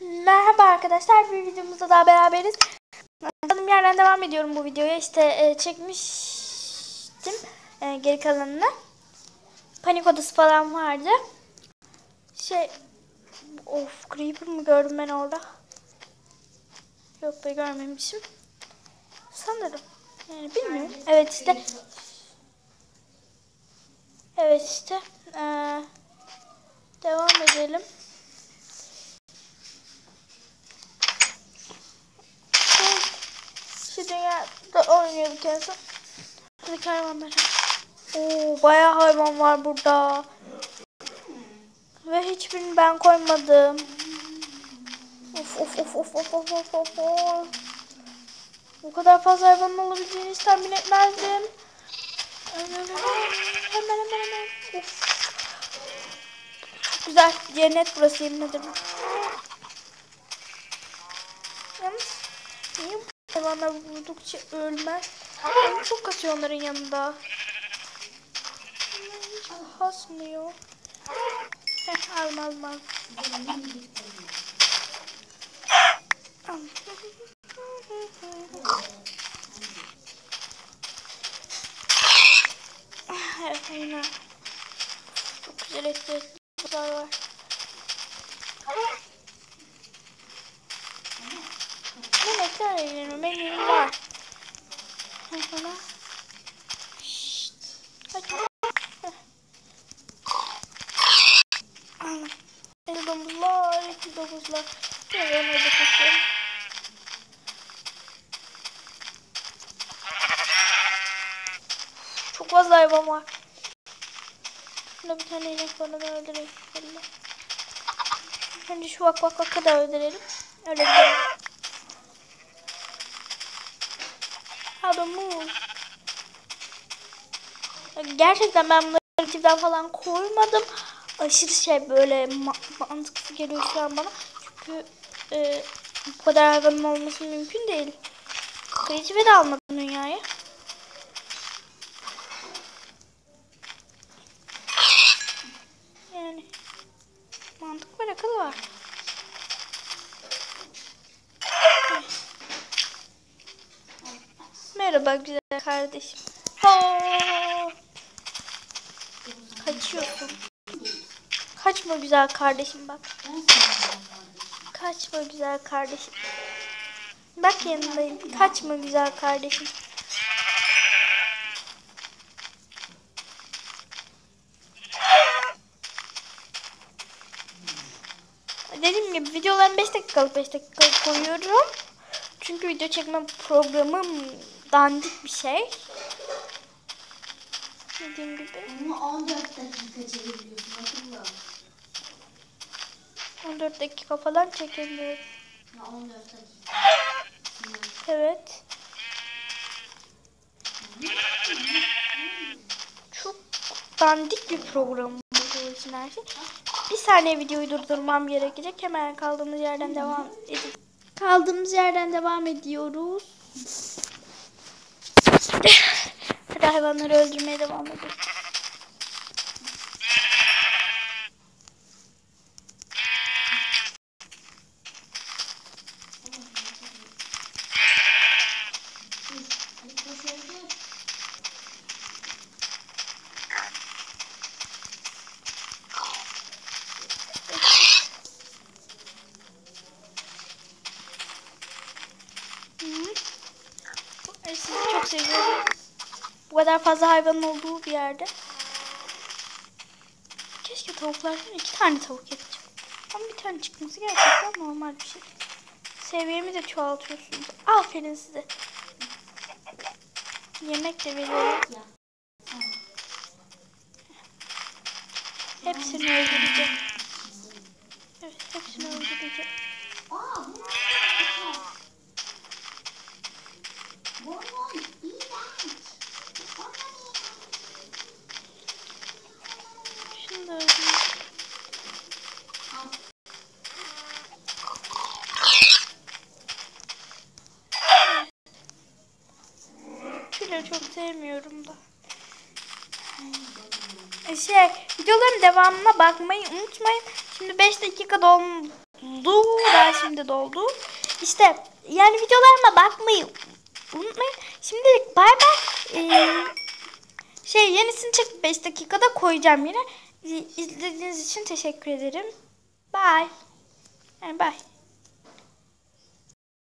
Merhaba arkadaşlar, bir videomuzda daha beraberiz. Kaldığım yerden devam ediyorum bu videoya. İşte e, çekmiştim e, geri kalanını. Panik odası falan vardı. Şey, of creeper mı gördüm ben orada? Yok be görmemişim. Sanırım. Yani bilmiyorum. Evet işte. Evet işte. Ee, devam edelim. Şu dünyada oynuyorduk en son. Buradaki hayvanlara. Oo, bayağı hayvan var burada. Ve hiçbirini ben koymadım. Of of of of of of of of. Bu kadar fazla hayvanın olabileceğini hiç tahmin etmezdim. Hemen hemen hemen. Of. Güzel. Cennet burası yemin ederim. Yalnız niye bu hayvanlar vurdukça ölmez? Beni çok kasıyor onların yanında. Hiç kasmıyor. Heh, alma alma. kadar var. Bu ne kadar ellerim? Benim var. Sen bana... Şşşt. Kaçma. Eti domuzlar, eti domuzlar. Görüyorum orada kaçıyorum. Çok fazla hayvan var. Şurada bir tane inek var onu öldürelim. Önce şu vak vak vakı da öldürelim. Öyle gidelim. Adamı. Gerçekten ben bunları rakipten falan koymadım. Aşırı şey böyle ma mantıksız geliyor şu an bana. Çünkü e, bu kadar hayvanın olması mümkün değil. Kreatife de almadım dünyaya. Yani var akıl var. Merhaba güzel kardeşim. Kaçıyorsun. Kaçma güzel kardeşim bak. Kaçma güzel kardeşim. Bak yanındayım. Kaçma güzel kardeşim. Dediğim gibi videolarını 5 dakikalık 5 dakikalık koyuyorum. Çünkü video çekme programım dandik bir şey. Dediğim gibi. Ama 14 dakika çekebiliyorsun akıllı. 14 dakika falan çekemiyorum. Ya 14 dakika. Evet. Çok dandik bir program bu için her şey. Bir saniye videoyu durdurmam gerekecek. Hemen kaldığımız yerden devam edip kaldığımız yerden devam ediyoruz. Hadi hayvanları öldürmeye devam edelim. Seviyorum. Bu kadar fazla hayvanın olduğu bir yerde. Keşke tavuklardan iki tane tavuk yapacağım. Ama bir tane çıkması gerçekten normal bir şey. Seviyemi de çoğaltıyorsunuz. Aferin size. Yemek de veriyorum. Hepsini öldüreceğim. Evet, hepsini öldüreceğim. Aa bu ne? Bu ne? İğrenç. Bu ne? Şunu da öldüreceğim. Al. Tüyleri çok sevmiyorum da. E şey videoların devamına bakmayı unutmayın. Şimdi 5 dakika doldu. Daha şimdi doldu. İşte yani videolarıma bakmayı unutmayın. Şimdilik bay bay. Ee, şey yenisini çekip 5 dakikada koyacağım yine. İzlediğiniz için teşekkür ederim. Bye. Yani bye.